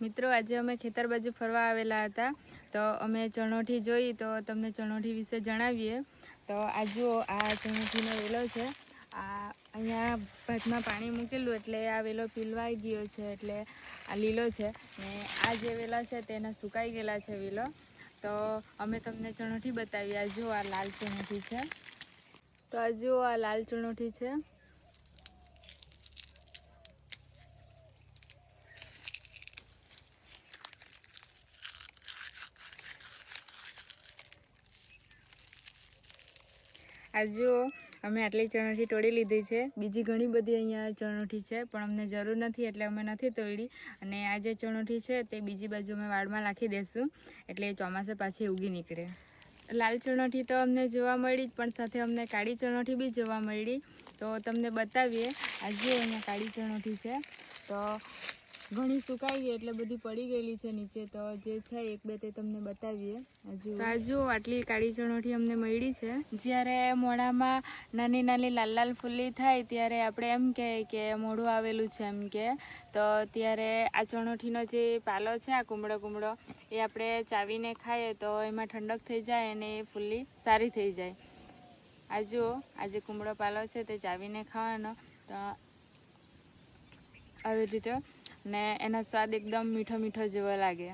મિત્રો, આજે અમે ખેતર બાજુ ફરવા આવેલા હતા. તો અમે ચણોઠી જોઈ, તો તમને ચણોઠી વિશે જણાવીએ. તો આ જુઓ, આ ચણોઠીનો વેલો છે. આ અહીંયા ભાતમાં પાણી મૂકેલું, એટલે આ વેલો પીલવાઈ ગયો છે, એટલે આ લીલો છે. ને આ જે વેલા છે તેના સુકાઈ ગયેલા છે વેલો. તો અમે તમને ચણોઠી બતાવી આ જુઓ, આ લાલ ચણોઠી છે. તો આ જુઓ, આ લાલ ચણોઠી છે. આ અમે આટલી ચણોઠી તોડી લીધી છે. બીજી ઘણી બધી અહીંયા ચણોઠી છે, પણ અમને જરૂર નથી એટલે અમે નથી તોડી. અને આ જે ચણોઠી છે તે બીજી બાજુ અમે વાડમાં નાખી દઈશું એટલે એ ચોમાસે પાછી ઉગી નીકળે. લાલ ચણોઠી તો અમને જોવા મળી જ, પણ સાથે અમને કાળી ચણોઠી બી જોવા મળી. તો તમને બતાવીએ, આજે અહીંયા કાળી ચણોઠી છે. તો ઘણી સુકાઈ ગઈ એટલે બધી પડી ગયેલી છે નીચે. તો જે છે એક બે તે તમને બતાવીએ. હજુ તો આટલી કાળી ચણોઠી અમને મળી છે. જ્યારે મોઢામાં નાની નાની લાલ લાલ ફૂલી થાય ત્યારે આપણે એમ કહે કે મોઢું આવેલું છે એમ કે. તો ત્યારે આ ચણોઠીનો જે પાલો છે, આ કુમળો કુમળો, એ આપણે ચાવીને ખાઈએ તો એમાં ઠંડક થઈ જાય અને એ ફૂલી સારી થઈ જાય. આ જુઓ, આ જે કુમળો પાલો છે તે ચાવીને ખાવાનો. તો આવી રીતે ને એનો સ્વાદ એકદમ મીઠો મીઠો જેવો લાગે.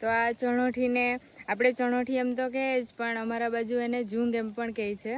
તો આ ચણોઠીને, આપણે ચણોઠી એમ તો કહે જ, પણ અમારા બાજુ એને જૂંગ એમ પણ કહે છે.